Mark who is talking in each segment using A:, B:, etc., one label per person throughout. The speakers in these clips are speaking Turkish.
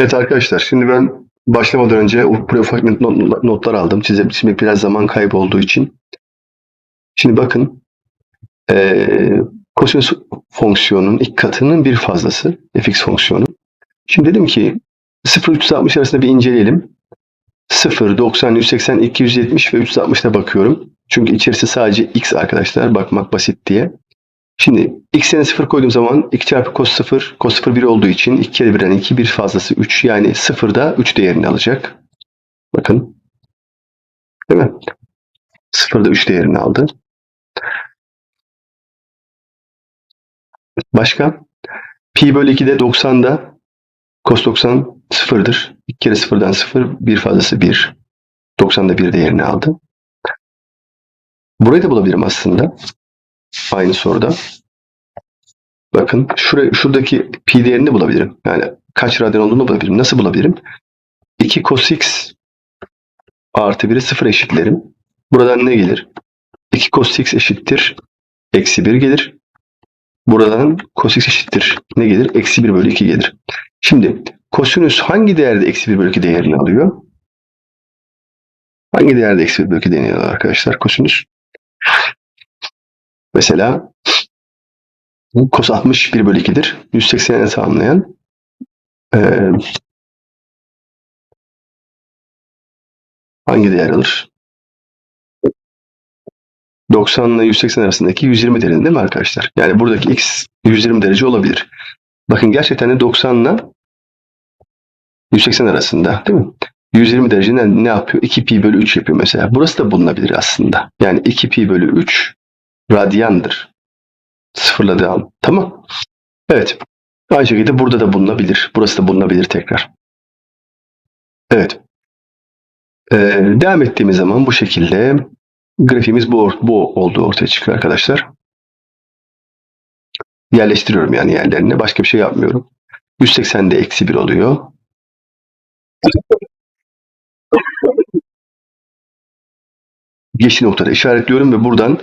A: Evet arkadaşlar şimdi ben başlamadan önce buraya ufak not- not- notlar aldım. Size şimdi biraz zaman kaybı olduğu için. Şimdi bakın eee kosinüs fonksiyonunun ilk katının bir fazlası fx fonksiyonu. Şimdi dedim ki 0 360 arasında bir inceleyelim. 0, 90, 180, 270 ve 360'da bakıyorum. Çünkü içerisi sadece x arkadaşlar bakmak basit diye. Şimdi x yerine 0 koyduğum zaman 2 çarpı cos 0, cos 0 1 olduğu için 2 kere 1'den 2, 1 fazlası 3. Yani 0'da 3 değerini alacak. Bakın. Değil mi? 0'da 3 değerini aldı. Başka? Pi bölü 2'de 90'da cos 90 sıfırdır. 2 kere 0'dan 0, 1 fazlası 1. 90'da 1 değerini aldı. Burayı da bulabilirim aslında. Aynı soruda. Bakın şuraya, şuradaki pi değerini bulabilirim. Yani kaç radyan olduğunu bulabilirim. Nasıl bulabilirim? 2 cos x artı 1'i 0 eşitlerim. Buradan ne gelir? 2 cos x eşittir. Eksi 1 gelir. Buradan cos x eşittir. Ne gelir? Eksi 1 bölü 2 gelir. Şimdi kosinüs hangi değerde eksi 1 bölü 2 değerini alıyor? Hangi değerde eksi 1 bölü 2 değerini alıyor arkadaşlar kosinüs? Mesela cos 61 bölü 2'dir. 180'e tamamlayan eee hangi değer alır? 90 ile 180 arasındaki 120 derece değil mi arkadaşlar? Yani buradaki x 120 derece olabilir. Bakın gerçekten de 90 ile 180 arasında değil mi? 120 derece ne, ne yapıyor? 2 pi bölü 3 yapıyor mesela. Burası da bulunabilir aslında. Yani 2 pi bölü 3 radyandır. Sıfırladığı an. Tamam. Evet. Aynı şekilde burada da bulunabilir. Burası da bulunabilir tekrar. Evet. Ee, devam ettiğimiz zaman bu şekilde grafiğimiz bu, bu olduğu ortaya çıkıyor arkadaşlar. Yerleştiriyorum yani yerlerine. Başka bir şey yapmıyorum. 180'de eksi 1 oluyor. Yeşil noktada işaretliyorum ve buradan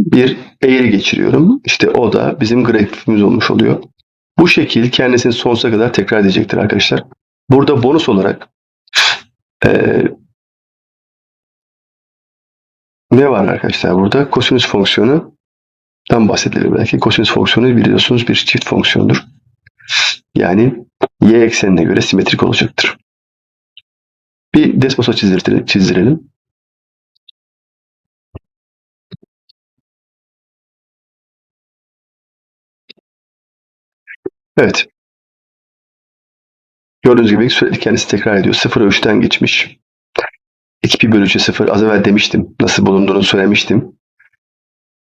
A: bir eğri geçiriyorum. İşte o da bizim grafiğimiz olmuş oluyor. Bu şekil kendisini sonsuza kadar tekrar edecektir arkadaşlar. Burada bonus olarak eee, ne var arkadaşlar burada? Kosinüs fonksiyonu tam bahsedilir belki. Kosinüs fonksiyonu biliyorsunuz bir çift fonksiyondur. Yani y eksenine göre simetrik olacaktır. Bir desposa çizdirelim. Evet. Gördüğünüz gibi sürekli kendisi tekrar ediyor. 0'a 3'ten geçmiş. 2 pi bölü 3'e 0. Az evvel demiştim. Nasıl bulunduğunu söylemiştim.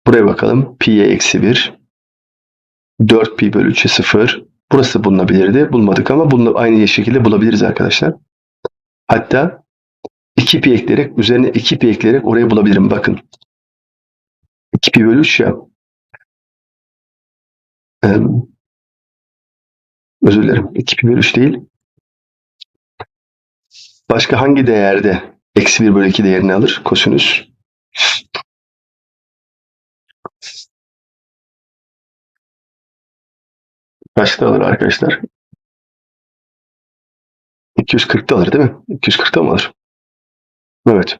A: Buraya bakalım. Pi'ye eksi 1. 4 pi bölü 3'e 0. Burası bulunabilirdi. Bulmadık ama bunu aynı şekilde bulabiliriz arkadaşlar. Hatta 2 pi ekleyerek üzerine 2 pi ekleyerek orayı bulabilirim. Bakın. 2 pi bölü 3 ya. Özür dilerim. 2 pi bölü 3 değil. Başka hangi değerde eksi 1 bölü 2 değerini alır? Kosinüs. Kaçta alır arkadaşlar? 240'ta alır değil mi? 240'ta mı alır? Evet.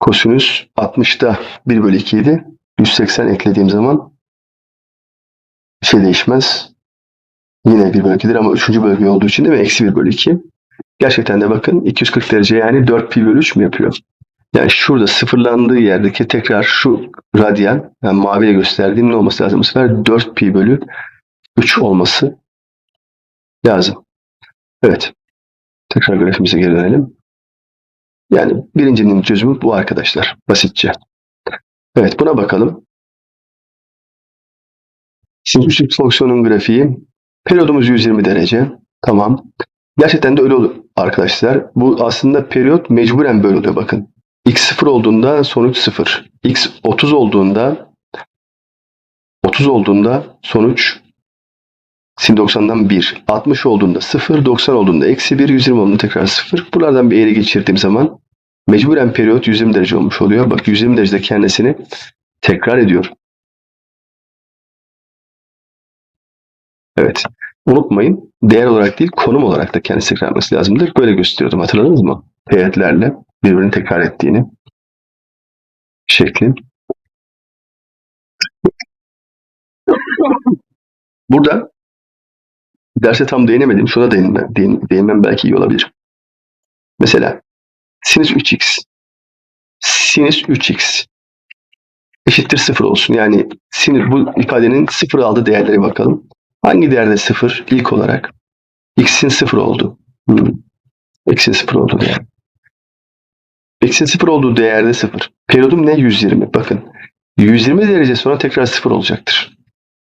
A: Kosinüs 60'ta 1 bölü 2 idi. 180 eklediğim zaman bir şey değişmez. Yine 1 bölü 2'dir ama 3. bölge olduğu için de ve eksi 1 bölü 2. Gerçekten de bakın 240 derece yani 4 pi bölü 3 mü yapıyor? Yani şurada sıfırlandığı yerdeki tekrar şu radyan, yani maviye gösterdiğim ne olması lazım? Bu sefer 4 pi bölü 3 olması lazım. Evet. Tekrar grafimize geri dönelim. Yani birincinin çözümü bu arkadaşlar. Basitçe. Evet buna bakalım. Üstlük fonksiyonun grafiği. Periyodumuz 120 derece. Tamam. Gerçekten de öyle olur arkadaşlar. Bu aslında periyot mecburen böyle oluyor bakın. X 0 olduğunda sonuç 0. X 30 olduğunda 30 olduğunda sonuç sin 90'dan 1. 60 olduğunda 0, 90 olduğunda eksi 1, 120 olduğunda tekrar 0. Buralardan bir eğri geçirdiğim zaman mecburen periyot 120 derece olmuş oluyor. Bak 120 derecede kendisini tekrar ediyor. Evet. Unutmayın değer olarak değil konum olarak da kendisi tekrar etmesi lazımdır. Böyle gösteriyordum hatırladınız mı? Teğetlerle birbirini tekrar ettiğini şekli. Burada derse tam değinemedim. Şuna değinmem, değin, değinmem belki iyi olabilir. Mesela sinüs 3x sinüs 3x eşittir 0 olsun. Yani sinüs bu ifadenin 0 aldığı değerlere bakalım. Hangi değerde 0 ilk olarak? x'in 0 oldu. Hmm. X'in 0 oldu değer. X'in 0 olduğu değerde 0. Periyodum ne? 120. Bakın 120 derece sonra tekrar 0 olacaktır.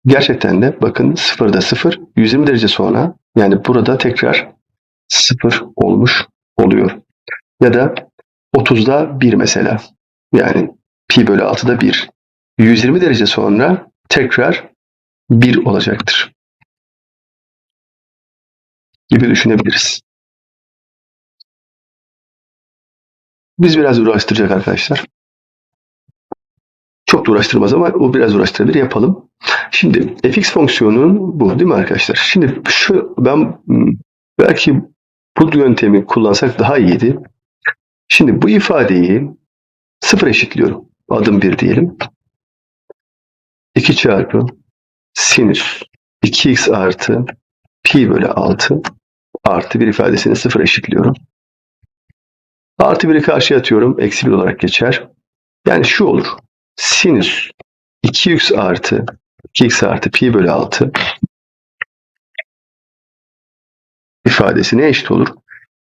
A: Gerçekten de bakın 0'da 0, 120 derece sonra yani burada tekrar 0 olmuş oluyor. Ya da 30'da 1 mesela. Yani pi bölü 6'da 1. 120 derece sonra tekrar 1 olacaktır. Gibi düşünebiliriz. Biz biraz uğraştıracak arkadaşlar. Çok da uğraştırmaz ama o biraz uğraştırabilir. Yapalım. Şimdi fx fonksiyonunun bu değil mi arkadaşlar? Şimdi şu ben hmm, belki bu yöntemi kullansak daha iyiydi. Şimdi bu ifadeyi sıfır eşitliyorum. Adım 1 diyelim. 2 çarpı sinüs 2x artı pi bölü 6 artı bir ifadesini sıfır eşitliyorum. Artı 1'i karşıya atıyorum. Eksi 1 olarak geçer. Yani şu olur. Sinüs 2x artı 2x artı pi bölü 6 ifadesi ne eşit olur?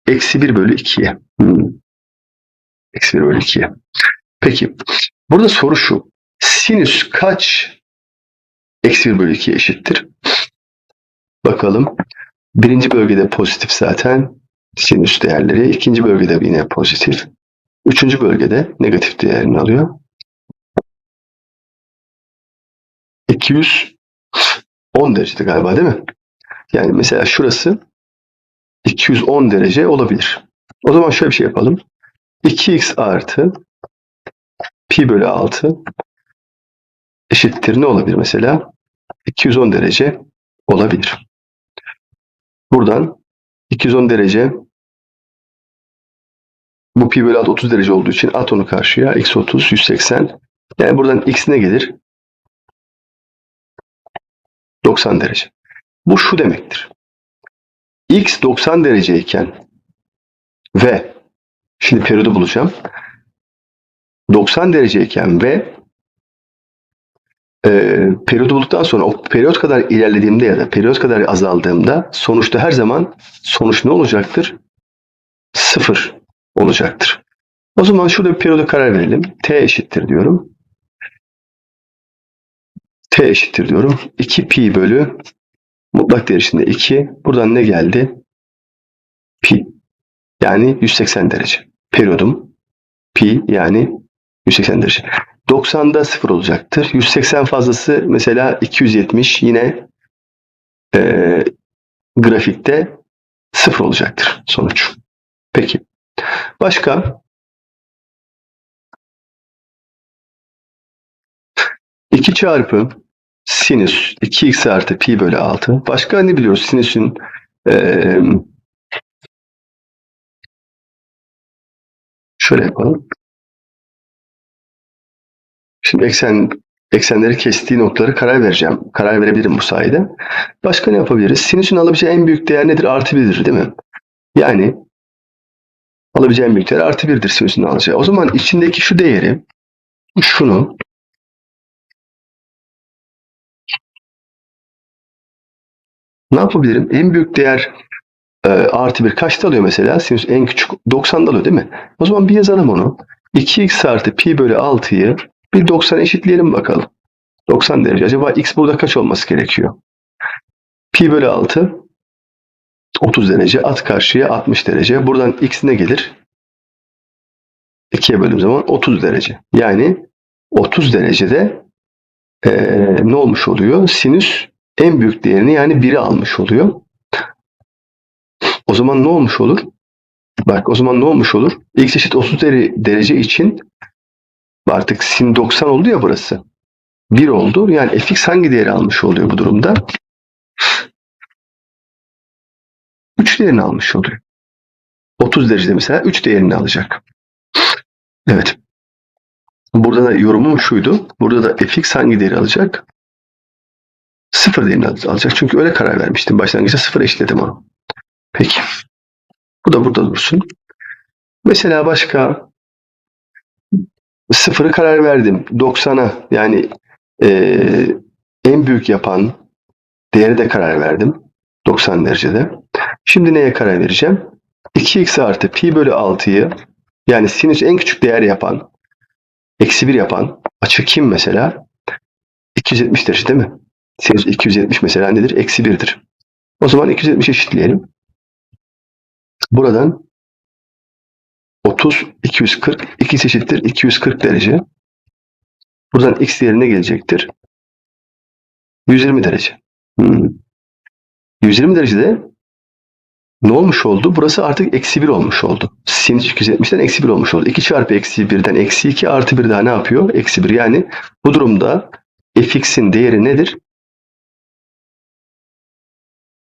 A: Eksi 1 bölü 2'ye. Hmm. Eksi 1 bölü 2'ye. Peki. Burada soru şu. Sinüs kaç eksi 1 bölü 2'ye eşittir? Bakalım. Birinci bölgede pozitif zaten. Sinüs değerleri. ikinci bölgede yine pozitif. Üçüncü bölgede negatif değerini alıyor. 210 derecede galiba değil mi? Yani mesela şurası 210 derece olabilir. O zaman şöyle bir şey yapalım. 2x artı pi bölü 6 eşittir ne olabilir mesela? 210 derece olabilir. Buradan 210 derece bu pi bölü 6 30 derece olduğu için at onu karşıya. x 30 180. Yani buradan x ne gelir? 90 derece. Bu şu demektir. X 90 dereceyken ve şimdi periyodu bulacağım. 90 dereceyken ve e, periyodu bulduktan sonra o periyot kadar ilerlediğimde ya da periyot kadar azaldığımda sonuçta her zaman sonuç ne olacaktır? Sıfır olacaktır. O zaman şurada bir periyoda karar verelim. T eşittir diyorum. T eşittir diyorum. 2 pi bölü mutlak değer içinde 2. Buradan ne geldi? Yani 180 derece. Periyodum pi yani 180 derece. 90'da 0 olacaktır. 180 fazlası mesela 270 yine e, grafikte 0 olacaktır sonuç. Peki. Başka? 2 çarpı sinüs 2x artı pi bölü 6. Başka ne biliyoruz? Sinüsün e, şöyle yapalım. Şimdi eksen eksenleri kestiği noktaları karar vereceğim. Karar verebilirim bu sayede. Başka ne yapabiliriz? Sinüsün alabileceği en büyük değer nedir? Artı 1'dir değil mi? Yani alabileceği en büyük değer artı 1'dir sinüsün alacağı. O zaman içindeki şu değeri şunu ne yapabilirim? En büyük değer e, artı 1 kaçta alıyor mesela? Sinüs en küçük 90'da alıyor değil mi? O zaman bir yazalım onu. 2x artı pi bölü 6'yı bir 90 eşitleyelim bakalım. 90 derece. Acaba x burada kaç olması gerekiyor? Pi bölü 6 30 derece. At karşıya 60 derece. Buradan x ne gelir? 2'ye böldüğüm zaman 30 derece. Yani 30 derecede e, ne olmuş oluyor? Sinüs en büyük değerini yani 1'i almış oluyor. O zaman ne olmuş olur? Bak o zaman ne olmuş olur? X eşit 30 derece için artık sin 90 oldu ya burası. 1 oldu. Yani fx hangi değeri almış oluyor bu durumda? 3 değerini almış oluyor. 30 derecede mesela 3 değerini alacak. Evet. Burada da yorumum şuydu. Burada da fx hangi değeri alacak? 0 değerini alacak. Çünkü öyle karar vermiştim. Başlangıçta 0 eşitledim onu. Peki. Bu da burada dursun. Mesela başka sıfırı karar verdim. 90'a yani eee, en büyük yapan değeri de karar verdim. 90 derecede. Şimdi neye karar vereceğim? 2x artı pi bölü 6'yı yani sinüs en küçük değer yapan eksi 1 yapan açı kim mesela? 270 derece değil mi? Sinüs 270 mesela nedir? Eksi 1'dir. O zaman 270 eşitleyelim. Buradan 30, 240, x eşittir 240 derece. Buradan x değerine gelecektir. 120 derece. Hmm. 120 derecede ne olmuş oldu? Burası artık eksi 1 olmuş oldu. Sinüs 270'den eksi 1 olmuş oldu. 2 çarpı eksi 1'den eksi 2 artı 1 daha ne yapıyor? Eksi 1. Yani bu durumda fx'in değeri nedir?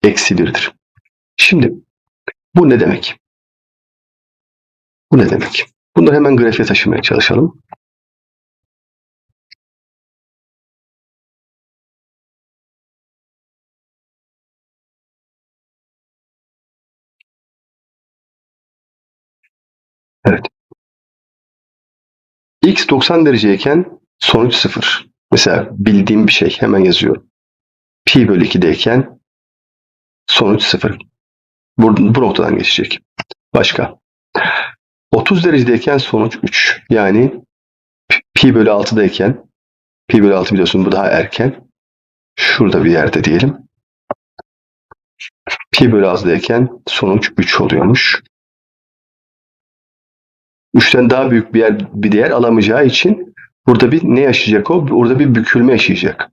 A: Eksi 1'dir. Şimdi bu ne demek? Bu ne demek? Bunları hemen grafiğe taşımaya çalışalım. Evet. X 90 dereceyken sonuç 0. Mesela bildiğim bir şey hemen yazıyorum. Pi bölü 2'deyken sonuç 0. Bu, bu noktadan geçecek. Başka. 30 derecedeyken sonuç 3. Yani pi bölü 6'dayken pi bölü 6 biliyorsun bu daha erken. Şurada bir yerde diyelim. Pi bölü 6'dayken sonuç 3 oluyormuş. 3'ten daha büyük bir, yer, bir değer alamayacağı için burada bir ne yaşayacak o? Burada bir bükülme yaşayacak.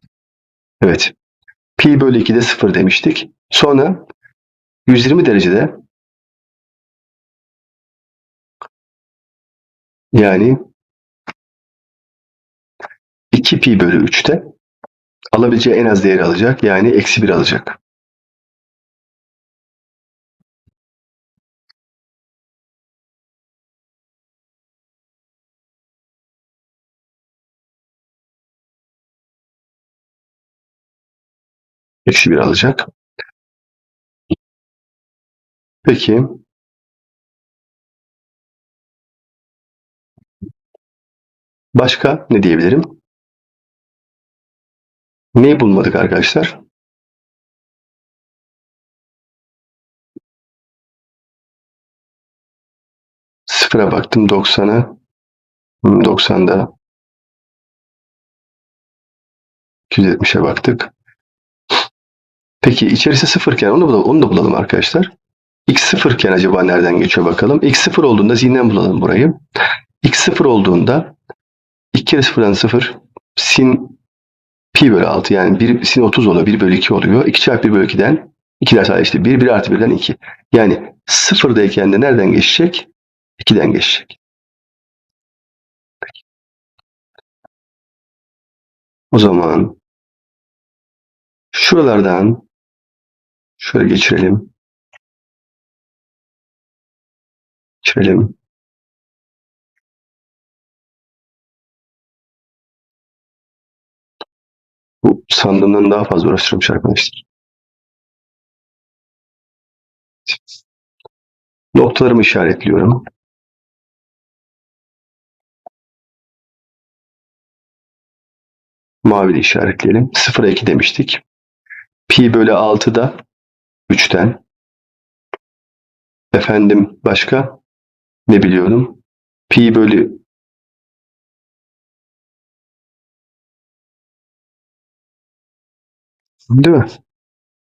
A: Evet. Pi bölü 2'de 0 demiştik. Sonra 120 derecede yani 2 pi bölü 3'te alabileceği en az değeri alacak. Yani eksi 1 alacak. Eksi 1 alacak. Peki. Başka ne diyebilirim? Neyi bulmadık arkadaşlar? Sıfıra baktım 90'a. 90'da 270'e baktık. Peki içerisi sıfırken onu da onu da bulalım arkadaşlar. X sıfırken acaba nereden geçiyor bakalım. X sıfır olduğunda zihinden bulalım burayı. X sıfır olduğunda 2 kere sıfırdan sıfır sin pi bölü 6 yani 1 sin 30 oluyor. 1 bölü 2 oluyor. 2 çarpı 1 bölü 2'den 2 ders işte 1, 1 artı 1'den 2. Yani sıfırdayken de nereden geçecek? 2'den geçecek. O zaman şuralardan şöyle geçirelim. Geçirelim. Bu sandığımdan daha fazla uğraştırmış arkadaşlar. Noktalarımı işaretliyorum. Maviyle işaretleyelim. 0'a 2 demiştik. Pi bölü 6 da 3'ten. Efendim başka ne biliyorum? Pi bölü Değil mi?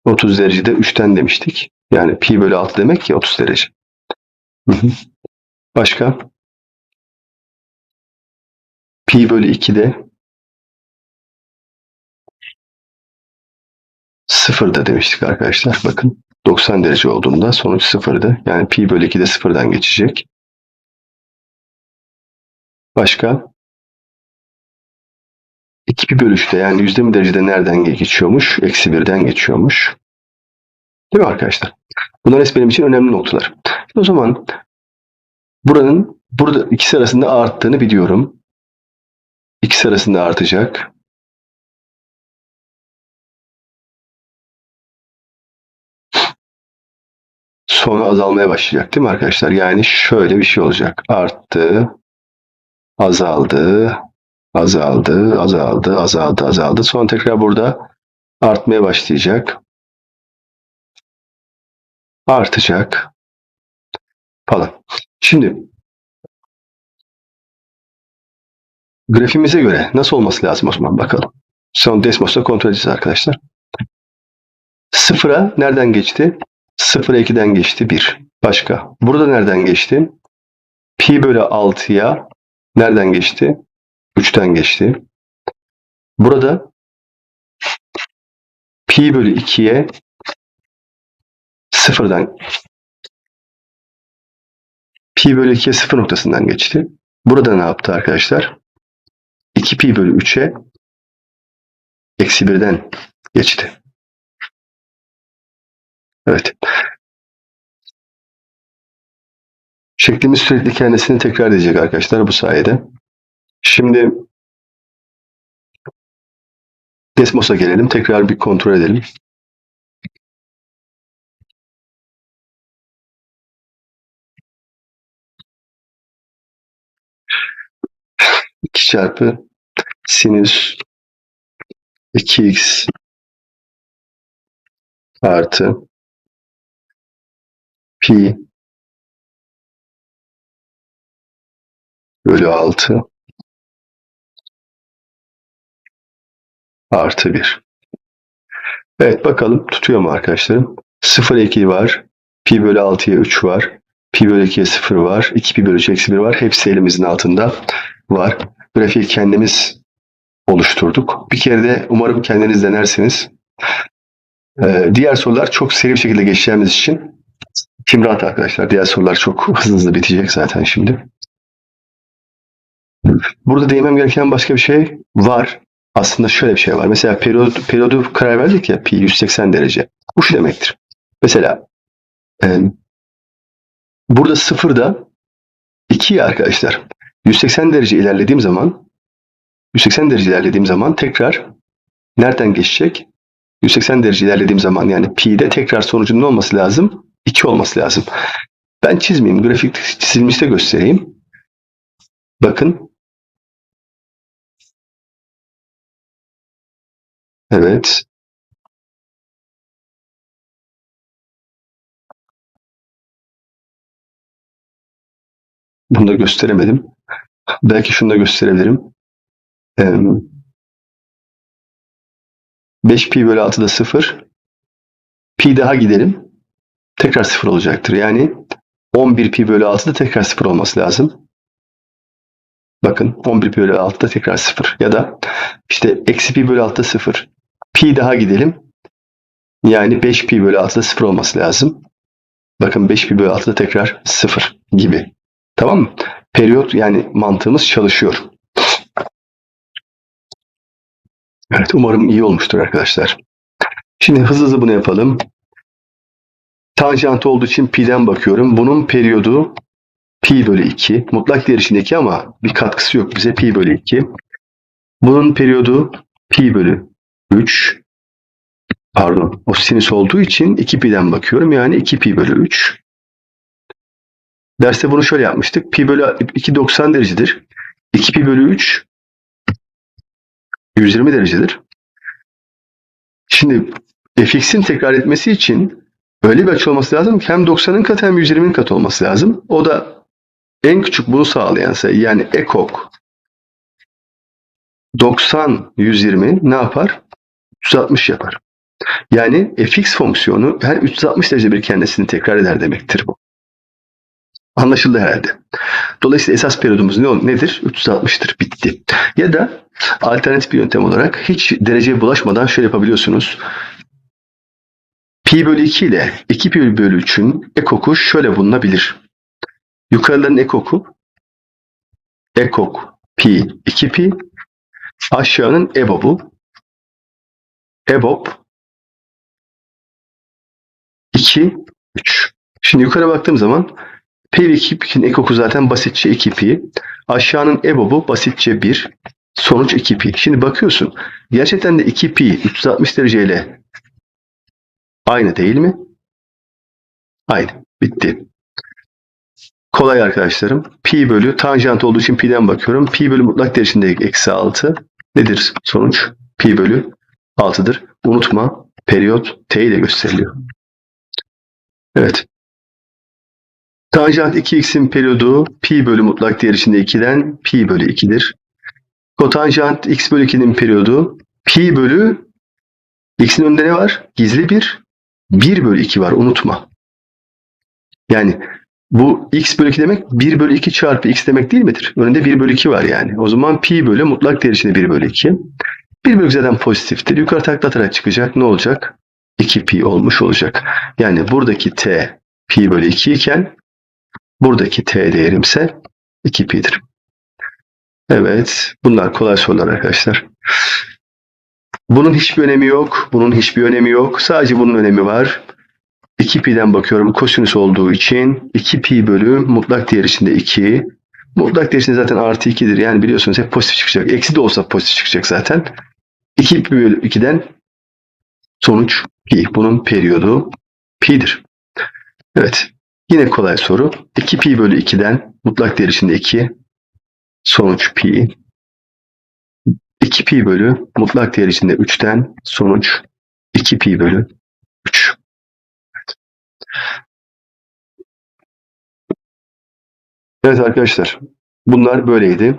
A: 30 derecede 3'ten demiştik. Yani pi bölü 6 demek ki 30 derece. Başka? Pi bölü 2'de sıfırda demiştik arkadaşlar. Bakın 90 derece olduğunda sonuç sıfırdı. Yani pi bölü 2 de sıfırdan geçecek. Başka? 2 pi bölü 3'te yani yüzde mi derecede nereden geçiyormuş? Eksi 1'den geçiyormuş. Değil mi arkadaşlar? Bunlar hepsi benim için önemli noktalar. O zaman buranın burada ikisi arasında arttığını biliyorum. İkisi arasında artacak. Sonra azalmaya başlayacak değil mi arkadaşlar? Yani şöyle bir şey olacak. Arttı, azaldı, azaldı, azaldı, azaldı, azaldı. Sonra tekrar burada artmaya başlayacak. Artacak falan. Şimdi grafimize göre nasıl olması lazım o zaman bakalım. Son Desmos'ta kontrol edeceğiz arkadaşlar. Sıfıra nereden geçti? Sıfıra 2'den geçti 1. Başka. Burada nereden geçti? Pi bölü 6'ya nereden geçti? 3'ten geçti. Burada pi bölü 2'ye sıfırdan pi bölü 2'ye sıfır noktasından geçti. Burada ne yaptı arkadaşlar? 2 pi bölü 3'e eksi 1'den geçti. Evet. Şeklimiz sürekli kendisini tekrar edecek arkadaşlar bu sayede. Şimdi Desmos'a gelelim. Tekrar bir kontrol edelim. İki çarpı sinüs 2x artı pi bölü 6 artı 1. Evet bakalım tutuyor mu arkadaşlarım? 0'a 2 var. Pi bölü 6'ya 3 var. Pi bölü 2'ye 0 var. 2 pi bölü 3 eksi 1 var. Hepsi elimizin altında var. Grafiği kendimiz oluşturduk. Bir kere de umarım kendiniz denersiniz. Ee, diğer sorular çok seri bir şekilde geçeceğimiz için kim rahat arkadaşlar. Diğer sorular çok hızlı hızlı bitecek zaten şimdi. Burada değinmem gereken başka bir şey var. Aslında şöyle bir şey var. Mesela periyod, periyodu karar verdik ya pi 180 derece. Bu şu demektir. Mesela e, burada sıfırda 2 arkadaşlar. 180 derece ilerlediğim zaman 180 derece ilerlediğim zaman tekrar nereden geçecek? 180 derece ilerlediğim zaman yani pi'de tekrar sonucun ne olması lazım? 2 olması lazım. Ben çizmeyeyim. Grafik çizilmişte göstereyim. Bakın. Evet. Bunu da gösteremedim. Belki şunu da gösterebilirim. 5 pi bölü 6 da 0. Pi daha gidelim. Tekrar 0 olacaktır. Yani 11 pi bölü 6 da tekrar 0 olması lazım. Bakın 11 pi bölü 6 da tekrar 0. Ya da işte eksi pi bölü 6 da 0. Pi daha gidelim. Yani 5 pi bölü 6 da 0 olması lazım. Bakın 5 pi bölü 6 da tekrar 0 gibi. Tamam mı? Periyot yani mantığımız çalışıyor. Evet umarım iyi olmuştur arkadaşlar. Şimdi hızlı hızlı bunu yapalım. Tanjant olduğu için pi'den bakıyorum. Bunun periyodu pi bölü 2. Mutlak değer içindeki ama bir katkısı yok bize pi bölü 2. Bunun periyodu pi bölü 3. Pardon o sinüs olduğu için 2 pi'den bakıyorum. Yani 2 pi bölü 3. Derste bunu şöyle yapmıştık. Pi bölü 2 90 derecedir. 2 pi bölü 3 120 derecedir. Şimdi fx'in tekrar etmesi için öyle bir açı olması lazım ki hem 90'ın katı hem 120'nin katı olması lazım. O da en küçük bunu sağlayan sayı yani ekok 90 120 ne yapar? 360 yapar. Yani fx fonksiyonu her 360 derece bir kendisini tekrar eder demektir bu. Anlaşıldı herhalde. Dolayısıyla esas periyodumuz ne nedir? 360'tır. Bitti. Ya da alternatif bir yöntem olarak hiç dereceye bulaşmadan şöyle yapabiliyorsunuz. Pi bölü 2 ile 2 pi bölü 3'ün ekoku şöyle bulunabilir. Yukarıların ekoku ekok pi 2 pi aşağının ebobu ebop 2, 3. Şimdi yukarı baktığım zaman pi ve 2 pi'nin ekoku zaten basitçe 2 pi. Aşağının ebobu basitçe 1. Sonuç 2 pi. Şimdi bakıyorsun. Gerçekten de 2 pi 360 dereceyle aynı değil mi? Aynı. Bitti. Kolay arkadaşlarım. Pi bölü tanjant olduğu için pi'den bakıyorum. Pi bölü mutlak derecinde eksi 6. Nedir sonuç? Pi bölü 6'dır. Unutma periyot t ile gösteriliyor. Evet. Tanjant 2x'in periyodu pi bölü mutlak değer içinde 2'den pi bölü 2'dir. Kotanjant x bölü 2'nin periyodu pi bölü x'in önünde ne var? Gizli bir 1 bölü 2 var unutma. Yani bu x bölü 2 demek 1 bölü 2 çarpı x demek değil midir? Önünde 1 bölü 2 var yani. O zaman pi bölü mutlak değer içinde 1 bölü 2. 1 bölü 2 zaten pozitiftir. Yukarı taklatarak çıkacak. Ne olacak? 2 pi olmuş olacak. Yani buradaki t pi bölü 2 iken buradaki t değerimse 2 pi'dir. Evet. Bunlar kolay sorular arkadaşlar. Bunun hiçbir önemi yok. Bunun hiçbir önemi yok. Sadece bunun önemi var. 2 pi'den bakıyorum. Kosinüs olduğu için 2 pi bölü mutlak değer içinde 2. Mutlak değer içinde zaten artı 2'dir. Yani biliyorsunuz hep pozitif çıkacak. Eksi de olsa pozitif çıkacak zaten. 2 pi bölü 2'den sonuç pi. Bunun periyodu pi'dir. Evet. Yine kolay soru. 2 pi bölü 2'den mutlak değer içinde 2. Sonuç pi. 2 pi bölü mutlak değer içinde 3'ten sonuç 2 pi bölü 3. Evet. Evet arkadaşlar. Bunlar böyleydi.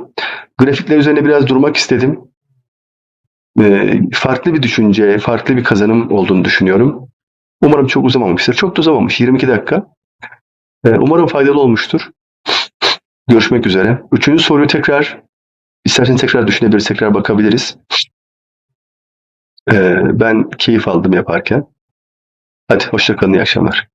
A: Grafikler üzerine biraz durmak istedim. Ee, farklı bir düşünce, farklı bir kazanım olduğunu düşünüyorum. Umarım çok uzamamıştır. Çok da uzamamış. 22 dakika. Ee, umarım faydalı olmuştur. Görüşmek üzere. Üçüncü soruyu tekrar isterseniz tekrar düşünebiliriz, tekrar bakabiliriz. Ee, ben keyif aldım yaparken. Hadi hoşçakalın, iyi akşamlar.